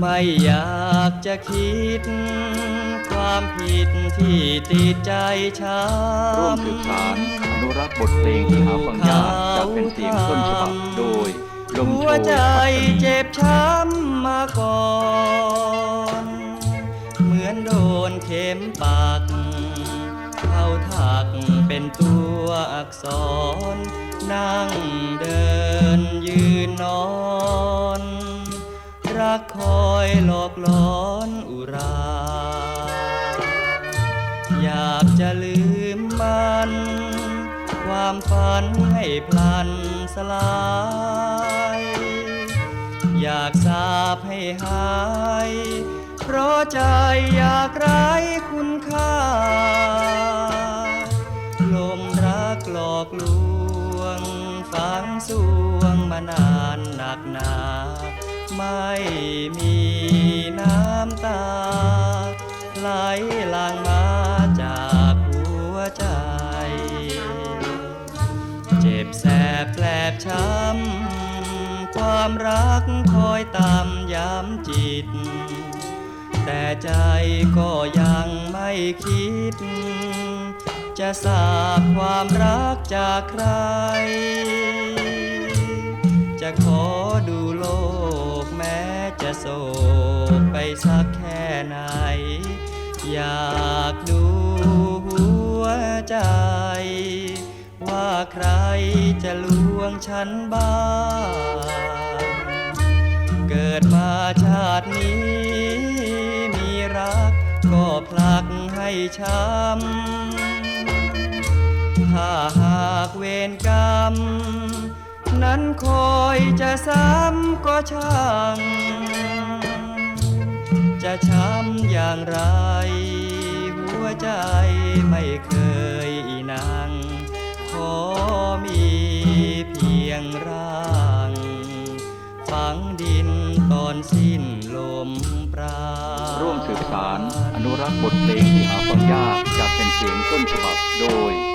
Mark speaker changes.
Speaker 1: ไม่อยากจะคิด ความผิดที่ติดใจช้ำ
Speaker 2: ร่วมสืบสารอนุรักษ์บทเพลงที่หาฟังยากจะเป็นเสียงต้นฉบับโดยลมโช
Speaker 1: ย
Speaker 2: หัวใจ
Speaker 1: เจ็บช้ำมาก่อน ข็มปักเข้าถักเป็นตัวอักษร นั่งเดินยืนนอน รักคอยหลอกหลอนอุรา อยากจะลืมมัน ความฝันให้พลันสลายอยากสาบให้หาย เพราะใจอยากไร้ คุณค่า ลมรักหลอกลวง ฝังสวงมานานหนักหนา ไม่มีน้ำตา ไหลหลังมาจากหัวใจ เจ็บแสบแปลบช้ำ ความรักคอยตามย้ำจิต แต่ใจก็ยังไม่คิด จะสาบความรักจากใคร จะขอดูโลกแม้จะโศกไปสักแค่ไหน อยากดูหัวใจ ว่าใครจะลวงฉันบ้าง เกิดมาชาตินี้ ก็ผลักให้ช้ำถ้าหากเวรกรรม นั้นคอยจะซ้ำก็ช่าง จะช้ำอย่างไร หัวใจไม่เคยนางขอ ตอนสิ้นลมปราณ
Speaker 2: ร่วมสืบสารอนุรักษ์บทเพลงที่หาฟังยากจากเป็นเสียงต้นฉบับโดย